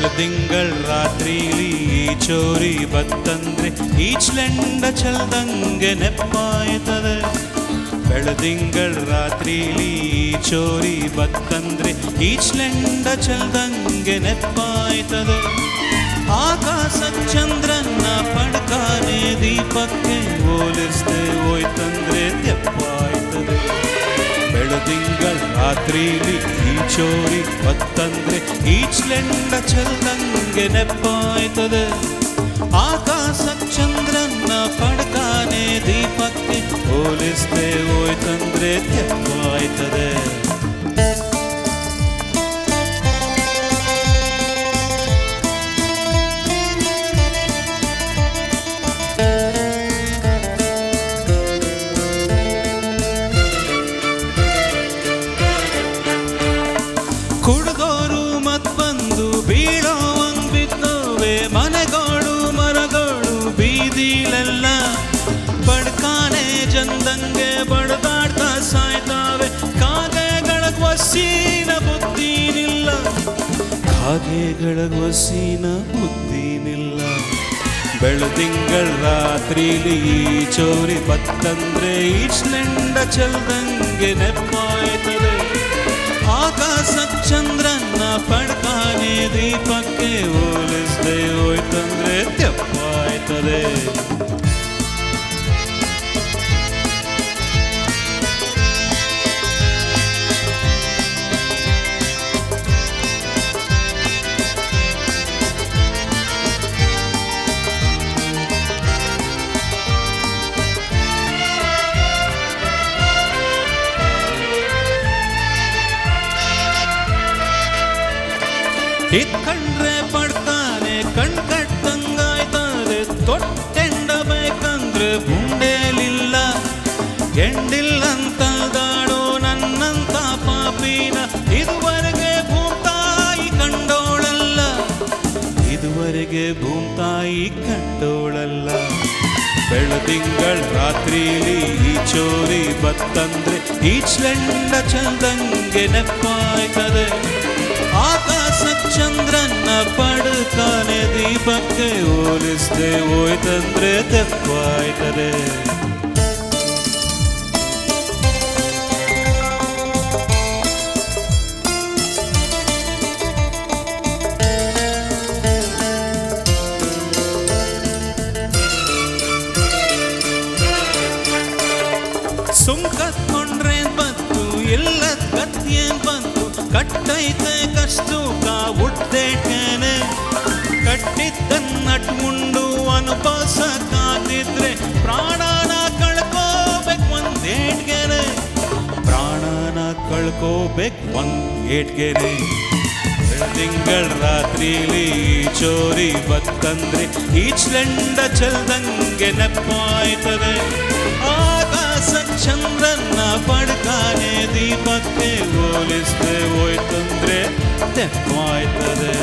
ಬೆಳದಿಂಗಳ್ ರಾತ್ರಿಲಿ ಈ ಚೋರಿ ಬತ್ತಂದ್ರೆ ಈಚ್ಲೆಂಡ ಚಲ್ದಂಗೆ ನೆಪ್ಪಾಯ್ತದೆ ಬೆಳದಿಂಗಳ್ ರಾತ್ರಿಲಿ ಈ ಚೋರಿ ಬತ್ತಂದ್ರೆ ಈಚ್ಲೆಂಡ ಚಲ್ದಂಗೆ ನೆಪ್ಪಾಯ್ತದೆ ಆಕಾಶ ಚಂದ್ರನ್ನ ಪಡ್ಕಾನೆ ದೀಪಕ್ಕೆ ಹೋಲಿಸ್ದೆ ಹೋಯ್ತಂದ್ರೆ ತೆಪ್ಪಾಯ್ತದೆ ಬೆಳದಿಂಗಳ ರಾತ್ರಿಲಿ ಈ ಚೋರಿ ಬತ್ತಂದ್ರೆ ಈಚ್ಲೆಂಡ ಚಲ್ದಂಗೆ ನೆಪ್ಪಾಯ್ತದೆ. ಆಕಾಶ ಚಂದ್ರನ್ನ ಪಡ್ಕಾನೆ ದೀಪಕ್ಕೆ ಹೋಲಿಸ್ದೆ ಹೋಯ್ತಂದ್ರೆ ತೆಪ್ಪಾಯ್ತದೆ. ಕಾಗೆಗಳ ವಸೀನ ಬುದ್ಧಿನಿಲ್ಲ. ಬೆಳದಿಂಗಳ ರಾತ್ರಿಲಿ ಈ ಚೋರಿ ಬತ್ತಂದ್ರೆ ಈಚ್ನೆಂಡ ಚಲ್ದಂಗೆ ನೆಪ್ಪಾಯ್ತದೆ. ಆಕಾಶ ಚಂದ್ರನ್ನ ಪಡ್ಕಾನೆ ದೀಪಕ್ಕೆ ಹೋಲಿಸ್ದೆ ಹೋಯ್ತಂದ್ರೆ ತೆಪ್ಪಾಯ್ತದೆ. ಇಕ್ಕಂಡ್ರೆ ಪಡ್ತಾನೆ, ಕಣ್ ಕಟ್ಟಂಗಾಯ್ತಾರೆ ತೊಟ್ಟೆಂಡ ಬೇಕಂದ್ರೆ ಗುಂಡೇಲಿಲ್ಲ. ಎಂಡಿಲ್ಲಂತಲ್ದಾಡೋ ನನ್ನಂತ ಪಾಪಿನ ಇದುವರೆಗೆ ಭೂತಾಯಿ ಕಂಡೋಳಲ್ಲ. ಇದುವರೆಗೆ ಭೂತಾಯಿ ಕಂಡೋಳಲ್ಲ. ಬೆಳದಿಂಗಳ ರಾತ್ರಿಲಿ ಈ ಚೋರಿ ಬತ್ತಂದ್ರೆ ಈ ಚಂದಂಗೆ ನೆಪ್ಪಾಯ್ತದೆ. ಆಕಾಶ ಚಂದ್ರನ್ನ ಪಡ್ಕಾನೆ ದೀಪಕ್ಕೆ ಹೋಲಿಸ್ದೆ ಹೋಯ್ತಂದ್ರೆ ತೆಪ್ಪಾಯ್ತದೆ ಅನುಭವಿಸಕ್ಕಾದಿದ್ರೆ ಪ್ರಾಣನ ಕಳ್ಕೋಬೇಕು ಒಂದ್ ಏಟ್ಗೆರೆ. ಪ್ರಾಣನ ಕಳ್ಕೋಬೇಕು ಒಂದ್ ಏಟ್ಗೆರೆ. ತಿಂಗಳ ರಾತ್ರಿಲಿ ಚೋರಿ ಬತ್ತಂದ್ರೆ ಈಚ್ಲೆಂಡ ಚಲ್ದಂಗೆ ನೆಪ್ಪಾಯ್ತದೆ. ಆಕಾಶ ಚಂದ್ರನ್ನ ಪಡ್ಕಾನೆ ದೀಪಕ್ಕೆ ಹೋಲಿಸ್ದೆ ಹೋಯ್ತಂದ್ರೆ ತೆಪ್ಪಾಯ್ತದೆ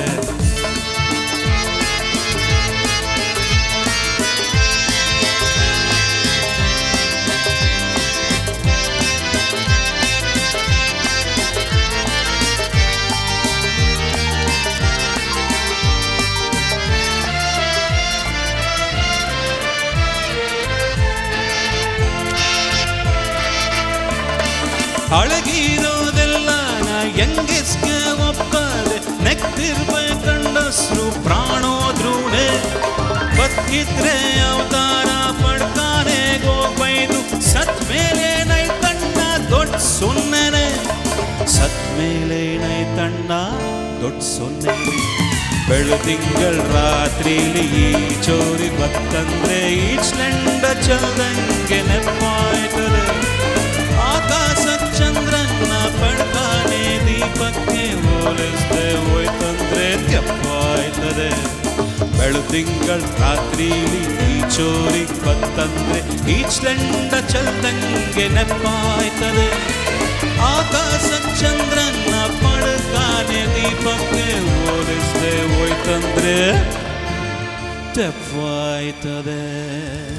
ದೊಡ್ಡ ಸೊನ್ನೆ ಬೆಳದಿಂಗಳ ರಾತ್ರಿಲಿ ಈ ಚೋರಿ ಬತ್ತಂದ್ರೆ ಈಚ್ಲೆಂಡ ಚಲ್ದಂಗೆ ನೆಪ್ಪಾಯ್ತದೆ ಆಕಾಶ ಚಂದ್ರನ್ನ ಪಡ್ತಾನೆ ದೀಪಕ್ಕೆ ಹೋಲಿಸ್ದೆ ಹೋಯ್ತಂದ್ರೆ ತೆಪ್ಪಾಯ್ತದೆ ಬೆಳದಿಂಗಳ ರಾತ್ರಿಲಿ ಈ ಚೋರಿ ಬತ್ತಂದ್ರೆ ಈಚ್ಲೆಂಡ ಚಲ್ದಂಗೆ ನೆಪ್ಪಾಯ್ತದೆ ఆకాశం చంద్రన్న పడకానే దీపంగా ఓడిస్తే ఓయితంద్రే te vai tădea